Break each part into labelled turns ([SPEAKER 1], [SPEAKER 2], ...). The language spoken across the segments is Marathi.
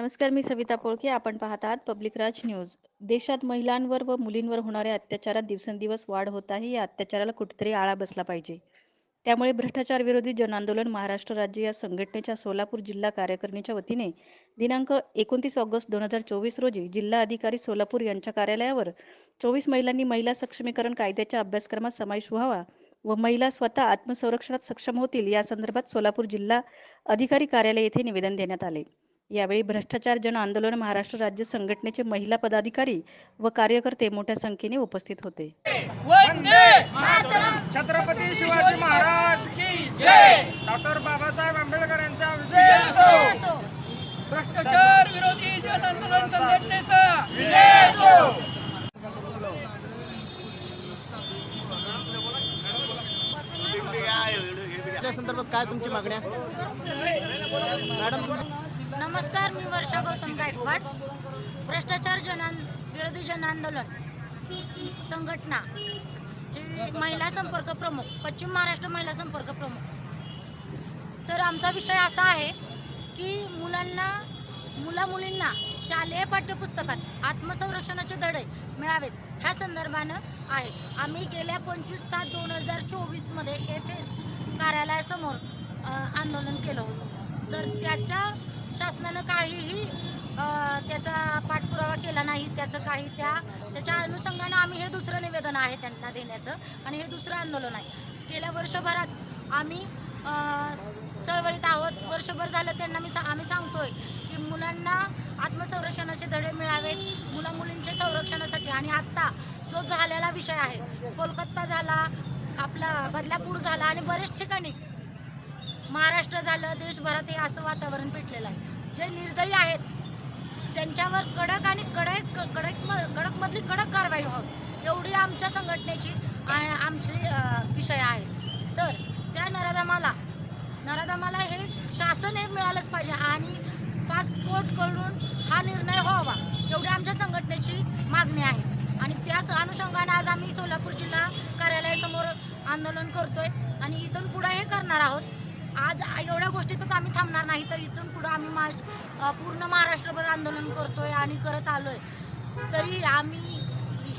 [SPEAKER 1] नमस्कार मी सविता पोळके. आपण पाहत आहात पब्लिक राज न्यूज. देशात महिलांवर व मुलींवर होणाऱ्या अत्याचारात दिवसेंदिवस वाढ होत आहे. या अत्याचाराला कुठेतरी आळा बसला पाहिजे. त्यामुळे भ्रष्टाचार विरोधी जनआंदोलन महाराष्ट्र राज्य या संघटनेच्या सोलापूर जिल्हा कार्यकारिणीच्या वतीने दिनांक एकोणतीस ऑगस्ट दोन हजार चोवीस रोजी जिल्हा अधिकारी सोलापूर यांच्या कार्यालयावर चोवीस महिलांनी महिला सक्षमीकरण कायद्याच्या अभ्यासक्रमात समावेश व्हावा व महिला स्वतः आत्मसंरक्षणात सक्षम होतील या संदर्भात सोलापूर जिल्हा अधिकारी कार्यालय येथे निवेदन देण्यात आले. यावेळी भ्रष्टाचार जन आंदोलन महाराष्ट्र राज्य संघटनेचे महिला पदाधिकारी व कार्यकर्ते मोठ्या संख्येने उपस्थित होते.
[SPEAKER 2] छत्रपती शिवाजी महाराज
[SPEAKER 3] की जय!
[SPEAKER 2] डॉक्टर बाबासाहेब आंबेडकर यांचा
[SPEAKER 3] विजय
[SPEAKER 2] विजय
[SPEAKER 3] असो! भ्रष्टाचार विरोधी जन आंदोलन संघटनेचा
[SPEAKER 2] विजय असो!
[SPEAKER 4] त्या संदर्भात काय तुमची मागण्या? मॅडम
[SPEAKER 5] नमस्कार मी वर्षा गौतम गायकवाड. भ्रष्टाचार जनां विरोधी जनआंदोलन संघटना महिला संपर्क प्रमुख पश्चिम महाराष्ट्र महिला संपर्क प्रमुख. तर आमचा विषय असा आहे की मुलांना मुला मुलींना शालेय पाठ्यपुस्तकात आत्मसंरक्षणाचे धडे मिळावेत ह्या संदर्भानं आहे. आम्ही गेल्या पंचवीस सात दोन हजार चोवीसमध्ये येथेच कार्यालयासमोर आंदोलन केलं होतं. तर त्याच्या शासनानं काहीही त्याचा पाठपुरावा केला नाही त्याचं काही त्या त्याच्या अनुषंगानं आम्ही हे दुसरं निवेदन आहे त्यांना देण्याचं आणि हे दुसरं आंदोलन आहे. गेल्या वर्षभरात आम्ही चळवळीत आहोत. वर्षभर झालं त्यांना मी सा- आम्ही सांगतोय की मुलांना आत्मसंरक्षणाचे धडे मिळावेत मुला मुलींच्या संरक्षणासाठी. आणि आत्ता जो झालेला विषय आहे कोलकाता झाला आपला बदलापूर झाला आणि बरेच ठिकाणी महाराष्ट्र झालं देशभरात हे असं वातावरण पेटलेलं आहे. जे निर्दयी आहेत त्यांच्यावर कडक आणि कडक कडक म- कडक मधली कडक कारवाई व्हावी एवढी आमच्या संघटनेची आमची विषय आहे. तर त्या नराधामाला नराधामाला हे शासन हे मिळालंच पाहिजे आणि पाच कोर्टकडून हा निर्णय व्हावा एवढी आमच्या संघटनेची मागणी आहे. आणि त्याच अनुषंगाने आज आम्ही सोलापूर जिल्हा कार्यालयासमोर आंदोलन करतोय आणि इथून पुढे हे करणार आहोत. आज एवढ्या गोष्टीतच आम्ही थांबणार नाही तर इथून पुढं आम्ही मा पूर्ण महाराष्ट्रभर आंदोलन करतोय आणि करत आलोय. तरी आम्ही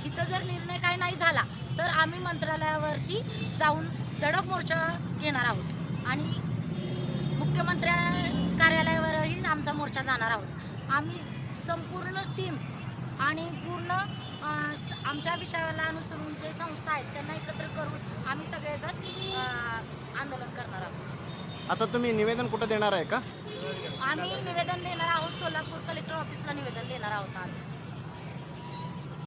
[SPEAKER 5] इथं जर निर्णय काही नाही झाला तर आम्ही मंत्रालयावरती जाऊन धडक मोर्चा घेणार आहोत. आणि मुख्यमंत्र्या कार्यालयावरही आमचा मोर्चा जाणार आहोत. आम्ही संपूर्ण टीम आणि पूर्ण आमच्या विषयाला अनुसरून जे संस्था आहेत त्यांना एकत्र करून आम्ही सगळेजण अ, आंदोलन करणार आहोत
[SPEAKER 4] आता तुम्ही निवेदन कुठं देणार आहे का?
[SPEAKER 5] आम्ही निवेदन देणार आहोत सोलापूर कलेक्टर ऑफिसला निवेदन देणार आहोत आज.